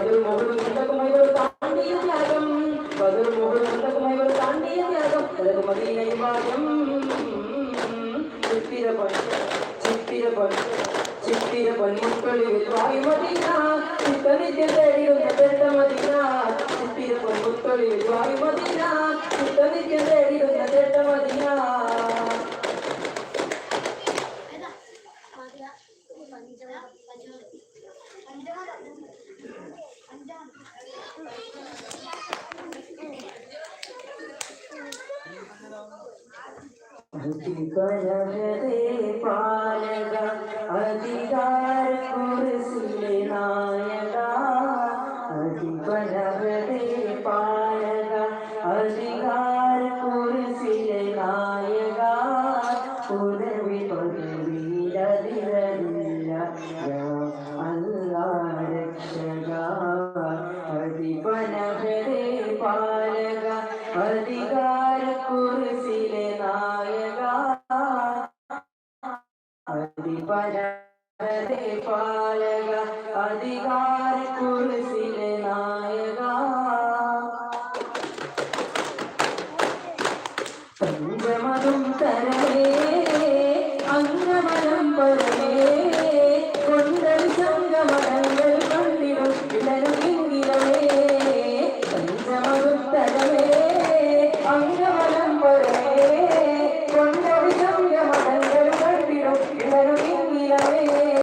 നബി ബദർ മുഹമ്മദ് മുണ്ടക്കുമായി ഒരു താണ്ടിയ അധിപനവരെ പാലക അധികാര കുറിസിലെ നായക അധിപനവരെ പാലക അധികാര കുറിസിലെ നായക ഉദവി പദവിയിലതിരല്ല അല്ലാ രക്ഷക അധിപനവരെ പാലക അധികാര കുറിസിലെ നായക. അതിപരതെ പാലക അധികാര കുറിസിലെ നായക. പഞ്ചമതും തരവേ അംഗമനം പരവേ